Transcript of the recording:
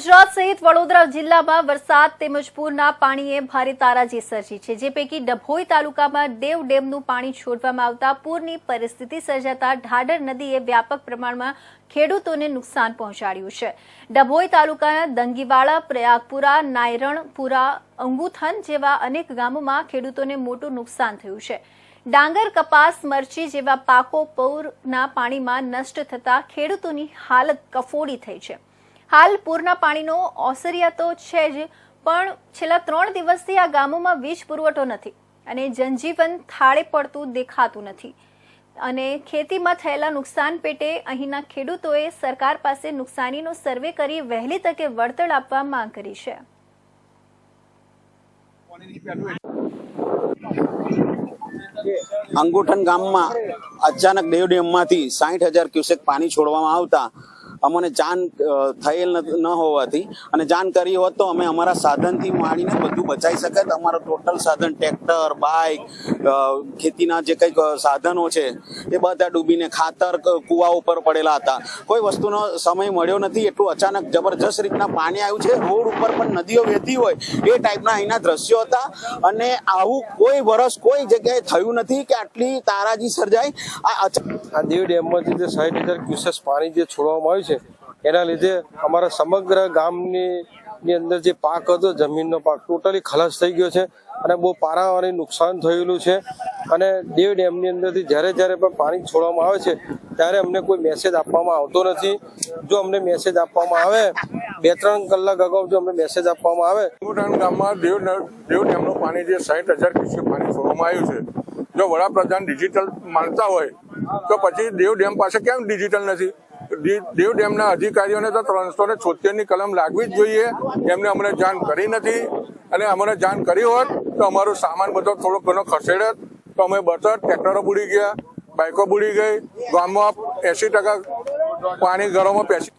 ગુજરાત સહિત વડોદરા જિલ્લામાં વરસાદ તેમજ પૂરના પાણીએ ભારે તારાજી સર્જી છે. જે પૈકી ડભોઈ તાલુકામાં દેવ ડેમનું પાણી છોડવામાં આવતા પૂરની પરિસ્થિતિ સર્જાતા ઢાઢર નદીએ વ્યાપક પ્રમાણમાં ખેડૂતોને નુકસાન પહોંચાડ્યું છે. ડભોઈ તાલુકાના દંગીવાળા પ્રયાગપુરા નાયરણપુરા અંગુથન જેવા અનેક ગામોમાં ખેડૂતોને મોટું નુકસાન થયું છે. ડાંગર, કપાસ, મરચી જેવા પાકો પૂરના પાણીમાં નષ્ટ થતા ખેડૂતોની હાલત કફોડી થઈ છે. હાલ પૂરના પાણીનો ઓસરિયા તો છે જ, પણ છેલ્લા ત્રણ દિવસથી આ ગામોમાં વીજ પુરવઠો નથી અને જનજીવન થાળે પડતું દેખાતું નથી. અને ખેતીમાં થયેલા નુકસાન પેટે અહીંના ખેડૂતોએ સરકાર પાસે નુકસાનીનો સર્વે કરી વહેલી તકે વળતર આપવા માંગ કરી છે. અંગુઠન ગામમાં અચાનક દેવ ડેમમાંથી સાઠ હજાર ક્યુસેક પાણી છોડવામાં આવતા અમને જાણ થયેલ ન હોવાથી અને જાણ કરી હોત તો અમે અમારા સાધનથી માંડીને બધું બચાવી શકત. અમારા ટોટલ સાધન ટ્રેક્ટર બાઇક ખેતીના જે કંઈક સાધનો છે, એ બધા ડૂબીને ખાતર કૂવા ઉપર પડેલા હતા. કોઈ વસ્તુનો સમય મળ્યો નથી, એટલું અચાનક જબરજસ્ત રીતના પાણી આવ્યું છે. રોડ ઉપર પણ નદીઓ વહેતી હોય, એ ટાઈપના અહીંના દ્રશ્યો હતા. અને આવું કોઈ વર્ષ કોઈ જગ્યાએ થયું નથી કે આટલી તારાજી સર્જાય આ દીવ ડેમમાંથી જે સાઠ હજાર ક્યુસેસ પાણી જે છોડવામાં આવ્યું છે એના લીધે અમારા સમગ્ર ગામની, ની અંદર જે પાક હતો, જમીનનો પાક ટોટલી ખલાસ થઈ ગયો છે અને બહુ પારાવાળી નુકસાન થયેલું છે. અને દેવ ડેમની અંદરથી જ્યારે જ્યારે પણ પાણી છોડવામાં આવે છે, ત્યારે અમને કોઈ મેસેજ આપવામાં આવતો નથી. જો અમને મેસેજ આપવામાં આવે, બે ત્રણ કલાક અગાઉ જો અમને મેસેજ આપવામાં આવે ભૂટાન ગામમાં દેવ દેવ ડેમનું પાણી જે સાઠ હજાર ક્યુસેક પાણી છોડવામાં આવ્યું છે. જો વડાપ્રધાન ડિજિટલ માનતા હોય, તો પછી દેવ ડેમ પાસે કેમ ડિજિટલ નથી? દેવ ડેમના અધિકારીઓને તો ત્રણસો ને છોતેરની કલમ લાગવી જ જોઈએ. એમને અમને જાણ કરી નથી. અને અમને જાણ કરી હોત તો અમારો સામાન બધો થોડો ઘણો ખસેડત. તો અમે બચત ટ્રેક્ટરો બુડી ગયા બાઇકો બુડી ગઈ. ગામમાં એસી ટકા પાણી ઘરોમાં પેસી